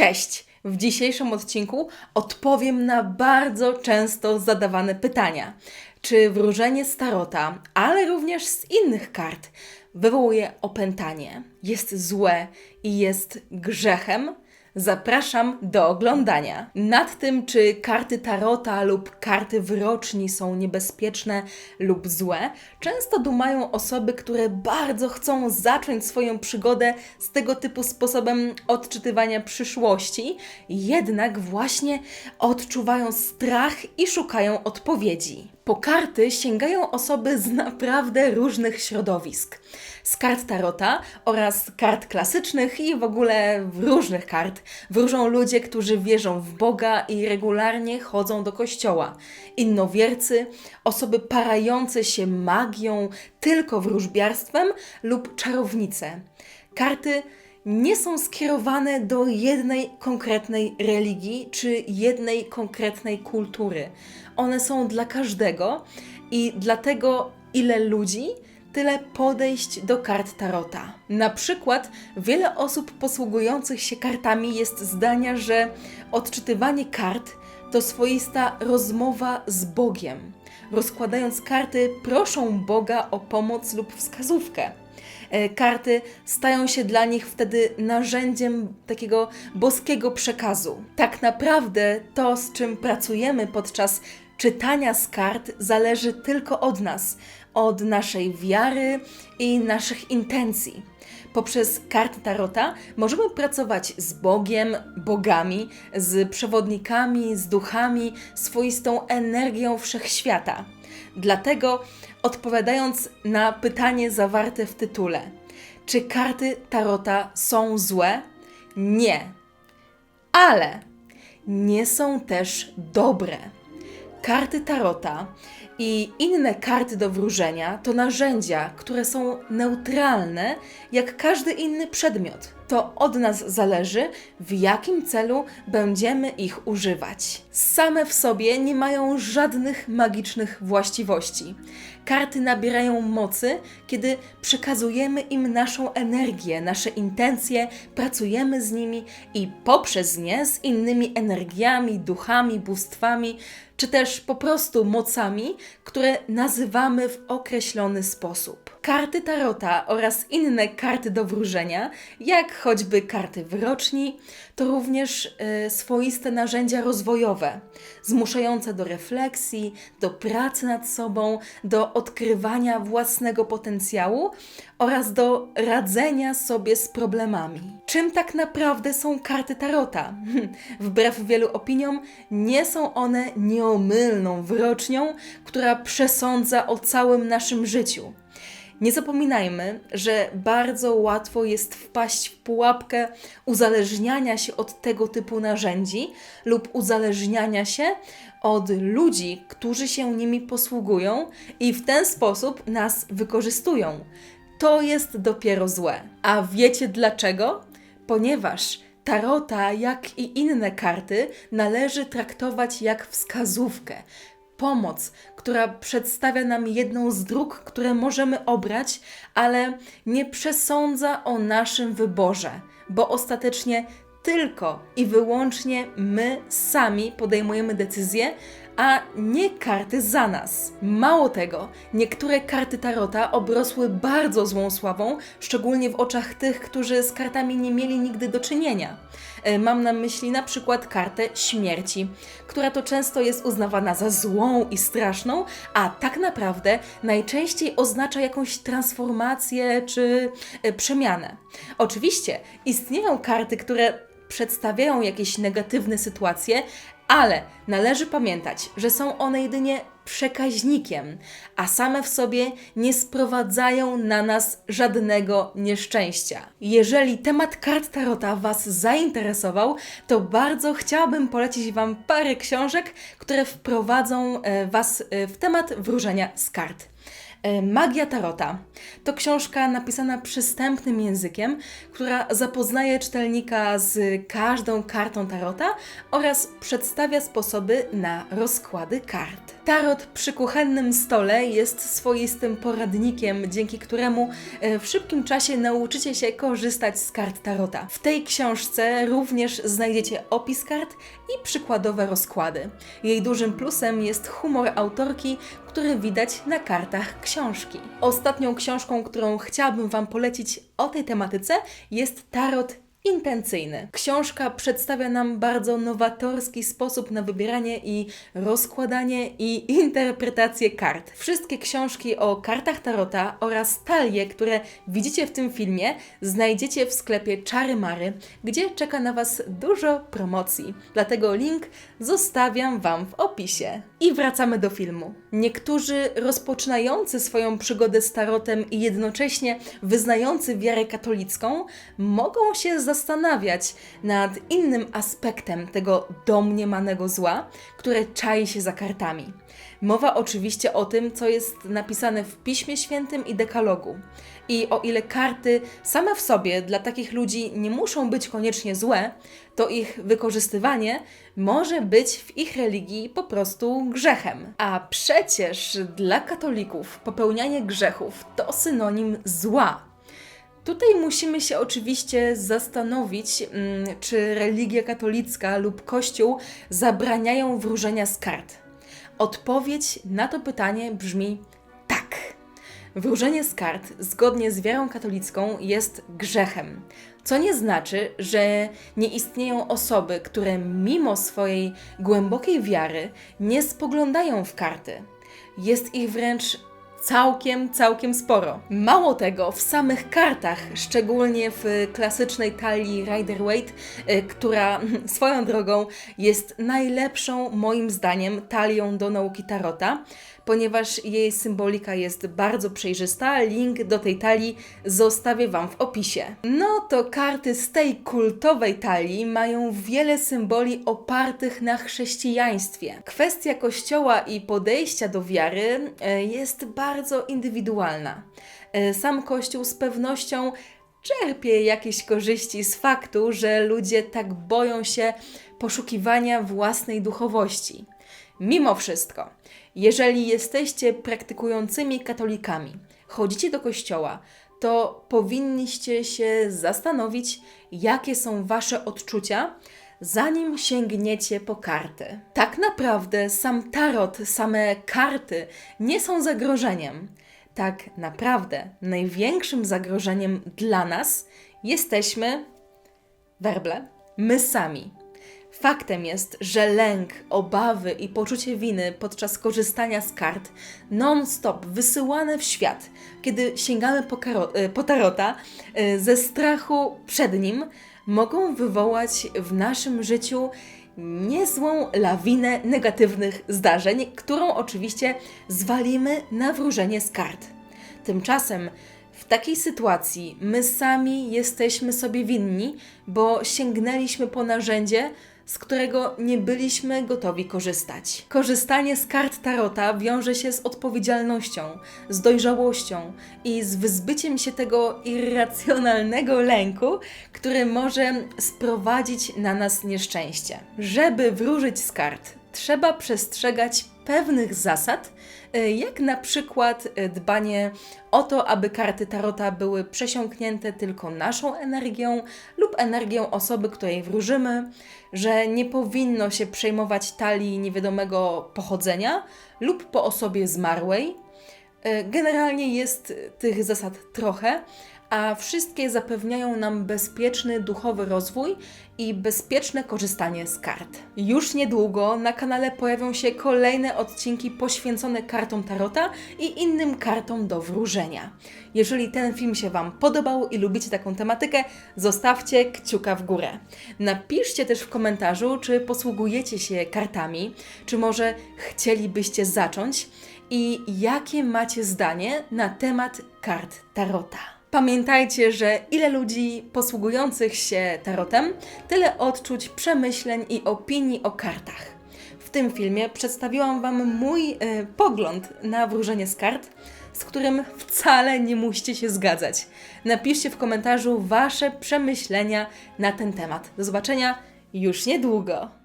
Cześć! W dzisiejszym odcinku odpowiem na bardzo często zadawane pytania. Czy wróżenie z tarota, ale również z innych kart, wywołuje opętanie, jest złe i jest grzechem? Zapraszam do oglądania. Nad tym, czy karty tarota lub karty wyroczni są niebezpieczne lub złe, często dumają osoby, które bardzo chcą zacząć swoją przygodę z tego typu sposobem odczytywania przyszłości, jednak właśnie odczuwają strach i szukają odpowiedzi. Po karty sięgają osoby z naprawdę różnych środowisk. Z kart tarota oraz kart klasycznych i w ogóle różnych kart wróżą ludzie, którzy wierzą w Boga i regularnie chodzą do kościoła. Innowiercy, osoby parające się magią, tylko wróżbiarstwem lub czarownice. Karty nie są skierowane do jednej konkretnej religii czy jednej konkretnej kultury. One są dla każdego i dlatego ile ludzi, tyle podejść do kart tarota. Na przykład wiele osób posługujących się kartami jest zdania, że odczytywanie kart to swoista rozmowa z Bogiem. Rozkładając karty, proszą Boga o pomoc lub wskazówkę. E, karty stają się dla nich wtedy narzędziem takiego boskiego przekazu. Tak naprawdę to, z czym pracujemy podczas czytania z kart, zależy tylko od nas, od naszej wiary i naszych intencji. Poprzez karty Tarota możemy pracować z Bogiem, bogami, z przewodnikami, z duchami, swoistą energią wszechświata. Dlatego, odpowiadając na pytanie zawarte w tytule, czy karty Tarota są złe? Nie. Ale nie są też dobre. Karty Tarota i inne karty do wróżenia to narzędzia, które są neutralne jak każdy inny przedmiot. To od nas zależy, w jakim celu będziemy ich używać. Same w sobie nie mają żadnych magicznych właściwości. Karty nabierają mocy, kiedy przekazujemy im naszą energię, nasze intencje, pracujemy z nimi i poprzez nie z innymi energiami, duchami, bóstwami, czy też po prostu mocami, które nazywamy w określony sposób. Karty tarota oraz inne karty do wróżenia, jak choćby karty wyroczni, to również y, swoiste narzędzia rozwojowe, zmuszające do refleksji, do pracy nad sobą, do odkrywania własnego potencjału oraz do radzenia sobie z problemami. Czym tak naprawdę są karty tarota? Wbrew wielu opiniom, nie są one nieomylną wyrocznią, która przesądza o całym naszym życiu. Nie zapominajmy, że bardzo łatwo jest wpaść w pułapkę uzależniania się od tego typu narzędzi lub uzależniania się od ludzi, którzy się nimi posługują i w ten sposób nas wykorzystują. To jest dopiero złe. A wiecie dlaczego? Ponieważ tarota, jak i inne karty, należy traktować jak wskazówkę, pomoc, która przedstawia nam jedną z dróg, które możemy obrać, ale nie przesądza o naszym wyborze, bo ostatecznie tylko i wyłącznie my sami podejmujemy decyzje, a nie karty za nas. Mało tego, niektóre karty tarota obrosły bardzo złą sławą, szczególnie w oczach tych, którzy z kartami nie mieli nigdy do czynienia. E, mam na myśli na przykład kartę śmierci, która to często jest uznawana za złą i straszną, a tak naprawdę najczęściej oznacza jakąś transformację czy e, przemianę. Oczywiście istnieją karty, które przedstawiają jakieś negatywne sytuacje, ale należy pamiętać, że są one jedynie przekaźnikiem, a same w sobie nie sprowadzają na nas żadnego nieszczęścia. Jeżeli temat kart Tarota Was zainteresował, to bardzo chciałabym polecić Wam parę książek, które wprowadzą e, Was e, w temat wróżenia z kart. E, Magia Tarota to książka napisana przystępnym językiem, która zapoznaje czytelnika z każdą kartą Tarota oraz przedstawia sposoby na rozkłady kart. Tarot przy kuchennym stole jest swoistym poradnikiem, dzięki któremu e, w szybkim czasie nauczycie się korzystać z kart Tarota. W tej książce również znajdziecie opis kart i przykładowe rozkłady. Jej dużym plusem jest humor autorki, który widać na kartach książki. Ostatnią książką, którą chciałabym Wam polecić o tej tematyce jest Tarot intencyjny. Książka przedstawia nam bardzo nowatorski sposób na wybieranie i rozkładanie i interpretację kart. Wszystkie książki o kartach tarota oraz talie, które widzicie w tym filmie, znajdziecie w sklepie Czary Mary, gdzie czeka na Was dużo promocji. Dlatego link zostawiam Wam w opisie. I wracamy do filmu. Niektórzy rozpoczynający swoją przygodę z tarotem i jednocześnie wyznający wiarę katolicką mogą się zastanawiać nad innym aspektem tego domniemanego zła, które czai się za kartami. Mowa oczywiście o tym, co jest napisane w Piśmie Świętym i Dekalogu. I o ile karty same w sobie dla takich ludzi nie muszą być koniecznie złe, to ich wykorzystywanie może być w ich religii po prostu grzechem. A przecież dla katolików popełnianie grzechów to synonim zła. Tutaj musimy się oczywiście zastanowić, mm, czy religia katolicka lub Kościół zabraniają wróżenia z kart. Odpowiedź na to pytanie brzmi tak. Wróżenie z kart, zgodnie z wiarą katolicką, jest grzechem. Co nie znaczy, że nie istnieją osoby, które mimo swojej głębokiej wiary nie spoglądają w karty. Jest ich wręcz całkiem, całkiem sporo. Mało tego, w samych kartach, szczególnie w klasycznej talii Rider-Waite, y, która swoją drogą jest najlepszą, moim zdaniem, talią do nauki tarota, ponieważ jej symbolika jest bardzo przejrzysta. Link do tej talii zostawię Wam w opisie. No to karty z tej kultowej talii mają wiele symboli opartych na chrześcijaństwie. Kwestia kościoła i podejścia do wiary e, jest bardzo indywidualna. E, sam kościół z pewnością czerpie jakieś korzyści z faktu, że ludzie tak boją się poszukiwania własnej duchowości. Mimo wszystko, jeżeli jesteście praktykującymi katolikami, chodzicie do kościoła, to powinniście się zastanowić, jakie są wasze odczucia, zanim sięgniecie po karty. Tak naprawdę sam tarot, same karty nie są zagrożeniem. Tak naprawdę największym zagrożeniem dla nas jesteśmy werble, my sami. Faktem jest, że lęk, obawy i poczucie winy podczas korzystania z kart non-stop wysyłane w świat, kiedy sięgamy po, e, po tarota e, ze strachu przed nim, mogą wywołać w naszym życiu niezłą lawinę negatywnych zdarzeń, którą oczywiście zwalimy na wróżenie z kart. Tymczasem takiej sytuacji my sami jesteśmy sobie winni, bo sięgnęliśmy po narzędzie, z którego nie byliśmy gotowi korzystać. Korzystanie z kart Tarota wiąże się z odpowiedzialnością, z dojrzałością i z wyzbyciem się tego irracjonalnego lęku, który może sprowadzić na nas nieszczęście. Żeby wróżyć z kart, trzeba przestrzegać pewnych zasad, e, jak na przykład e, dbanie o to, aby karty tarota były przesiąknięte tylko naszą energią lub energią osoby, której wróżymy, że nie powinno się przejmować talii niewiadomego pochodzenia lub po osobie zmarłej. E, generalnie jest tych zasad trochę, a wszystkie zapewniają nam bezpieczny duchowy rozwój i bezpieczne korzystanie z kart. Już niedługo na kanale pojawią się kolejne odcinki poświęcone kartom Tarota i innym kartom do wróżenia. Jeżeli ten film się Wam podobał i lubicie taką tematykę, zostawcie kciuka w górę. Napiszcie też w komentarzu, czy posługujecie się kartami, czy może chcielibyście zacząć i jakie macie zdanie na temat kart Tarota. Pamiętajcie, że ile ludzi posługujących się tarotem, tyle odczuć, przemyśleń i opinii o kartach. W tym filmie przedstawiłam Wam mój e, pogląd na wróżenie z kart, z którym wcale nie musicie się zgadzać. Napiszcie w komentarzu Wasze przemyślenia na ten temat. Do zobaczenia już niedługo.